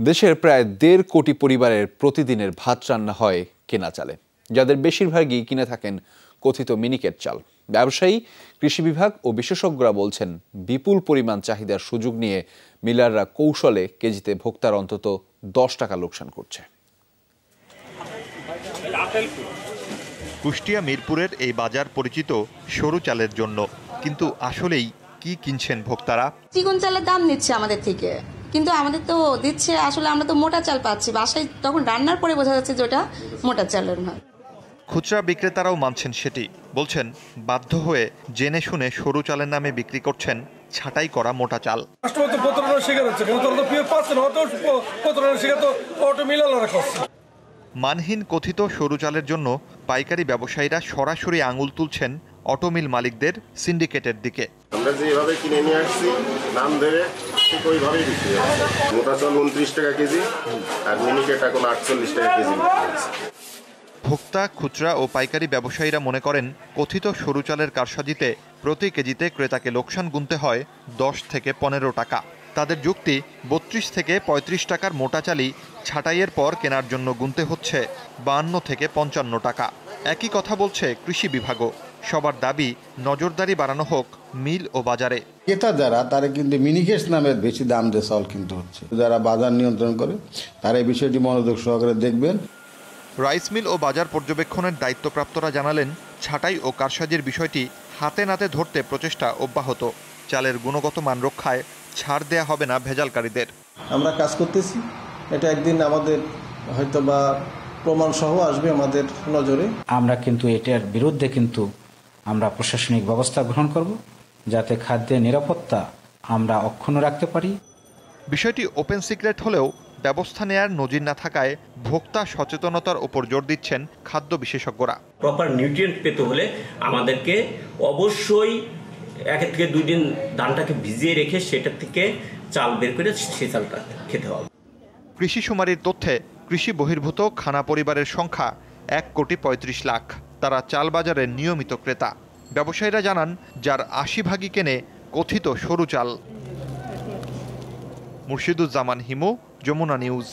দেশের প্রায় দেড় কোটি পরিবারের প্রতিদিনের ভাত রান্না হয় কেনা চালে। যাদের বেশিরভাগই কিনে থাকেন কথিত মিনিকেট চাল। ব্যবসায়ী কৃষি বিভাগ ও বিশেষজ্ঞরা বলছেন বিপুল পরিমাণ চাহিদার সুযোগ নিয়ে মিলাররা কৌশলে কেজিতে ভোক্তার অন্তত দশ টাকা লোকসান করছে। কুষ্টিয়া মিরপুরের এই বাজার পরিচিত সরু চালের জন্য। কিন্তু আসলেই কি কিনছেন ভোক্তারা? চিকন চালের দাম নিচ্ছে আমাদের থেকে। কিন্তু আমাদের তো দিচ্ছে আসলে আমরা তো মোটা চাল পাচ্ছি। বাসায় তখন রান্নার পরে বোঝা যাচ্ছে যে ওটা মোটা চালের নয় খুচরা বিক্রেতারাও মানছেন সেটি। বলছেন বাধ্য হয়ে জেনে শুনে সরু চালের নামে বিক্রি করছেন ছাঁটাই করা মোটা চাল। মানহীন কথিত সরু চালের জন্য পাইকারি ব্যবসায়ীরা সরাসরি আঙুল তুলছেন অটোমিল মালিকদের সিন্ডিকেটের দিকে। আমরা যেভাবে কিনে নিয়ে আসছি নাম ধরে ঠিক ওইভাবেই বিক্রি হচ্ছে। মোটা চাল উনত্রিশ টাকা কেজি আর মিনিকেট এখন আটচল্লিশ টাকা কেজি ভোক্তা খুচরা ও পাইকারি ব্যবসায়ীরা মনে করেন কথিত সরু চালের কারসাজিতে প্রতি কেজিতে ক্রেতাকে লোকসান গুনতে হয় দশ থেকে পনেরো টাকা। তাদের যুক্তি বত্রিশ থেকে ৩৫ টাকার মোটা চালই ছাঁটাইয়ের পর কেনার জন্য গুনতে হচ্ছে বাহান্ন থেকে পঞ্চান্ন টাকা। একই কথা বলছে কৃষি বিভাগও। সবার দাবি নজরদারি বাড়ানো হোক মিল ও বাজারে। ক্রেতা যারা তারা কিন্তু মিনিকেশ নামের বেশি দাম দিয়ে চাল কিনতে হচ্ছে। যারা বাজার নিয়ন্ত্রণ করে তারা এই বিষয়টি মনোযোগ সহকারে দেখবেন। রাইস মিল ও বাজার পর্যবেক্ষণের দায়িত্বপ্রাপ্তরা জানালেন ছাঁটাই ও কারসাজির বিষয়টি হাতে নাতে ধরতে প্রচেষ্টা অব্যাহত। চালের গুণগত মান রক্ষায় ছাড় দেয়া হবে না ভেজালকারীদের। আমরা কাজ করতেছি। এটা একদিন আমাদের হয়তো বা প্রমাণ সহ আসবে আমাদের নজরে। আমরা কিন্তু এটার বিরুদ্ধে কিন্তু আমরা প্রশাসনিক ব্যবস্থা গ্রহণ করব যাতে খাদ্যের নিরাপত্তা আমরা অক্ষুণ্ণ রাখতে পারি। বিষয়টি ওপেন সিক্রেট হলেও ব্যবস্থা নেয়ার নজির না থাকায় ভোক্তা সচেতনতার ওপর জোর দিচ্ছেন খাদ্য বিশেষজ্ঞরা। প্রপার নিউট্রিয়েন্ট পেতে হলে আমাদেরকে অবশ্যই এক থেকে দুই দিন ধানটাকে ভিজিয়ে রেখে সেটা থেকে চাল বের করে সেই চালটা খেতে হবে। কৃষি শুমারির তথ্যে কৃষি বহির্ভূত খানা পরিবারের সংখ্যা এক কোটি পঁয়ত্রিশ লাখ। তারা চাল বাজারের নিয়মিত ক্রেতা। ব্যবসায়ীরা জানান, যার আশি ভাগই কেনে কথিত সরু চাল। মুর্শিদুজ্জামান হিমু, যমুনা নিউজ।